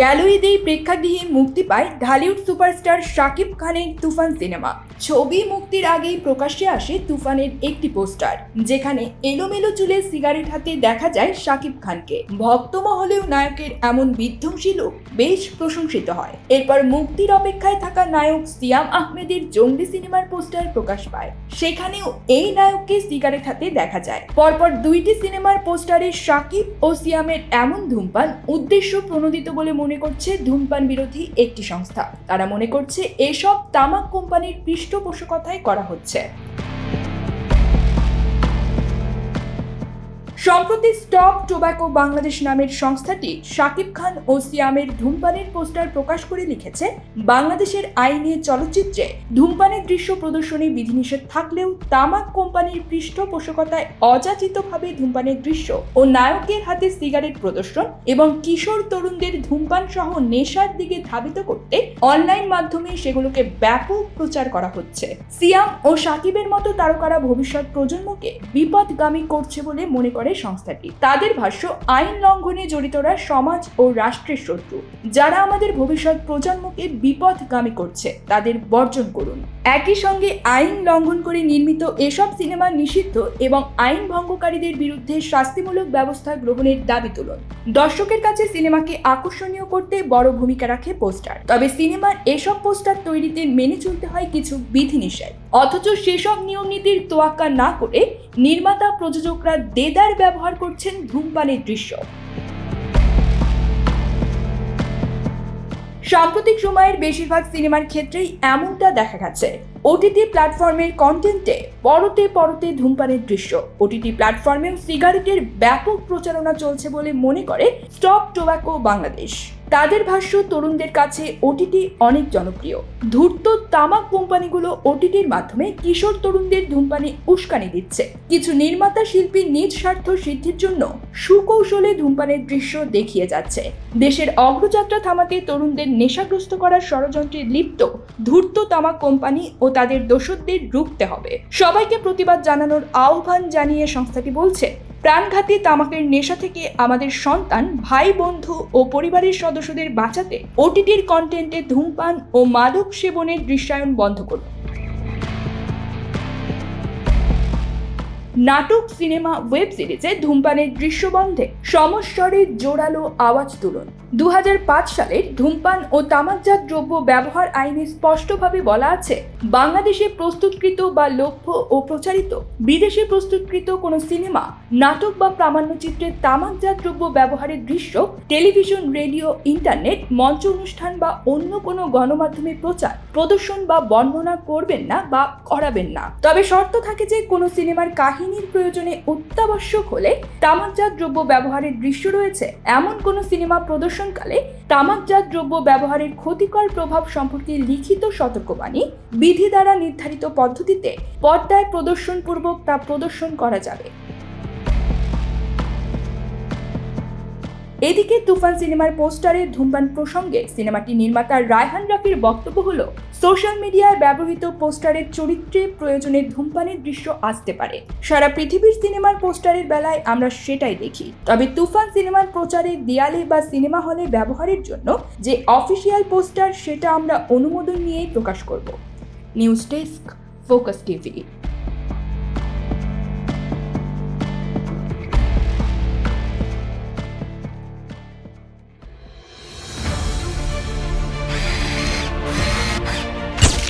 গ্যালারিতেই প্রেক্ষাগৃহে মুক্তি পায় ঢালিউড সুপারস্টার শাকিব খানের তুফান সিনেমা। ছবি মুক্তির আগেই প্রকাশ্যে আসে তুফানের একটি পোস্টার, যেখানে এলোমেলো চুলে সিগারেট হাতে দেখা যায় শাকিব খানকে। ভক্ত মহলেও নায়কের এমন বিধ্বংসী লোক বেশ প্রশংসিত হয়। এরপর মুক্তির অপেক্ষায় থাকা নায়ক সিয়াম আহমেদের জঙ্গলি সিনেমার পোস্টার প্রকাশ পায়। সেখানেও এই নায়ককে সিগারেট হাতে দেখা যায়। পরপর দুইটি সিনেমার পোস্টারে শাকিব ও সিয়ামের এমন ধূমপান, উদ্দেশ্য প্রণোদিত বলে মনে করছে ধূমপান বিরোধী একটি সংস্থা। তারা মনে করছে এসব তামাক কোম্পানির পৃষ্ঠপোষকতায় করা হচ্ছে। সম্প্রতি স্টপ টোব্যাকো বাংলাদেশ নামের সংস্থাটি শাকিব খান ও সিয়ামের ধূমপানের পোস্টার প্রকাশ করে লিখেছে, বাংলাদেশের আইনে চলচ্চিত্রে ধূমপানের দৃশ্য প্রদর্শনে বিধিনিষেধ থাকলেও তামাক কোম্পানির পৃষ্ঠপোষকতায় অযাচিতভাবে ধূমপানের দৃশ্য ও নায়কের হাতে সিগারেট প্রদর্শন এবং কিশোর তরুণদের ধূমপান সহ নেশার দিকে ধাবিত করতে অনলাইন মাধ্যমে সেগুলোকে ব্যাপক প্রচার করা হচ্ছে। সিয়াম ও সাকিবের মতো তারকারা ভবিষ্যৎ প্রজন্মকে বিপদগামী করছে বলে মনে করে সংস্থাটি। তাদের ভাষ্য, আইন লঙ্ঘনে জড়িতরা সমাজ ও রাষ্ট্রের শত্রু। যারা আমাদের ভবিষ্যৎ প্রজন্মকে বিপদগামী করছে, তাদের বর্জন করুন। একই সঙ্গে আইন লঙ্ঘন করে নির্মিত এসব সিনেমা নিষিদ্ধ এবং আইন ভঙ্গকারীদের বিরুদ্ধে শাস্তিমূলক ব্যবস্থা গ্রহণের দাবি তুলুন। দর্শকের কাছে সিনেমাকে আকর্ষণীয় করতে বড় ভূমিকা রাখে পোস্টার। তবে সিনেমার এসব পোস্টার তৈরিতে মেনে চলতে হয় কিছু বিধিনিষেধ। অথচ সেসব নিয়ম নীতির তোয়াক্কা না করে নির্মাতা প্রযোজকরা দেদার ব্যবহার করছেন ধূমপানের দৃশ্য। সাম্প্রতিক সময়ের বেশিরভাগ সিনেমার ক্ষেত্রেই এমনটা দেখা গেছে। ওটিটি প্ল্যাটফর্মের কন্টেন্টে পরতে পরতে ধূমপানের দৃশ্য। ওটিটি প্ল্যাটফর্মেও সিগারেটের ব্যাপক প্রচারণা চলছে বলে মনে করে স্টপ টোব্যাকো বাংলাদেশ। তাদের ভাষ্য, তরুণদের কাছে ওটিটি অনেক জনপ্রিয়। ধূর্ত তামাক কোম্পানিগুলো ওটিটির মাধ্যমে কিশোর তরুণদের ধূমপানে উস্কানি দিচ্ছে। কিছু নির্মাতা শিল্পী নিজ স্বার্থ সিদ্ধির জন্য সুকৌশলে ধূমপানের দৃশ্য দেখিয়ে যাচ্ছে। দেশের অগ্রযাত্রা থামাতে তরুণদের নেশাগ্রস্ত করার ষড়যন্ত্রে লিপ্ত ধূর্ত তামাক কোম্পানি ও তাদের দোষদের রুখতে হবে। সবাইকে প্রতিবাদ জানানোর আহ্বান জানিয়ে সংস্থাটি বলছে প্রাণঘাতী তামাকের নেশা থেকে আমাদের সন্তান, ভাই বন্ধু ও পরিবারের সদস্যদের বাঁচাতে ওটিটির কন্টেন্টে ধূমপান ও মাদক সেবনের দৃশ্যায়ন বন্ধ করুন। নাটক, সিনেমা, ওয়েব সিরিজে ধূমপানের দৃশ্য বন্ধে সমস্বরে জোরালো আওয়াজ তুলুন। দু সালের ধূমপান ও তামাকজাত দ্রব্য ব্যবহার আইনে স্পষ্টভাবে বলা আছে, বাংলাদেশে প্রস্তুতকৃত বা লভ্য ও প্রচারিত, বিদেশে প্রস্তুতকৃত কোনো সিনেমা, নাটক বা প্রামাণ্যচিত্রে তামাকজাত দ্রব্য ব্যবহারের দৃশ্য, টেলিভিশন, রেডিও, ইন্টারনেট, মঞ্চ অনুষ্ঠান বা অন্য কোনো গণমাধ্যমে প্রচার, প্রদর্শন বা বর্ণনা করবেন না বা করাবেন না। তবে শর্ত থাকে যে কোনো সিনেমার কাহিনীর প্রয়োজনে অত্যাবশ্যক হলে তামাকজাত দ্রব্য ব্যবহারের দৃশ্য রয়েছে। এমন কোনো সিনেমা প্রদর্শনকালে তামাকজাত দ্রব্য ব্যবহারের ক্ষতিকর প্রভাব সম্পর্কে লিখিত সতর্কবাণী বিধি দ্বারা নির্ধারিত পদ্ধতিতে পর্দায় প্রদর্শনপূর্বক তা প্রদর্শন করা যাবে। এদিকে তুফান সিনেমার পোস্টারে ধূমপান প্রসঙ্গে সিনেমাটি নির্মাতা রায়হান রাফির বক্তব্য হলো, সোশ্যাল মিডিয়ায় ব্যবহৃত পোস্টারের চরিত্রে প্রয়োজনে ধূমপানের দৃশ্য আসতে পারে। সারা পৃথিবীর সিনেমার পোস্টারের বেলায় আমরা সেটাই দেখি। তবে তুফান সিনেমার প্রচারে দেয়ালে বা সিনেমা হলে ব্যবহারের জন্য যে অফিসিয়াল পোস্টার, সেটা আমরা অনুমোদন নিয়েই প্রকাশ করব। News desk, focus TV.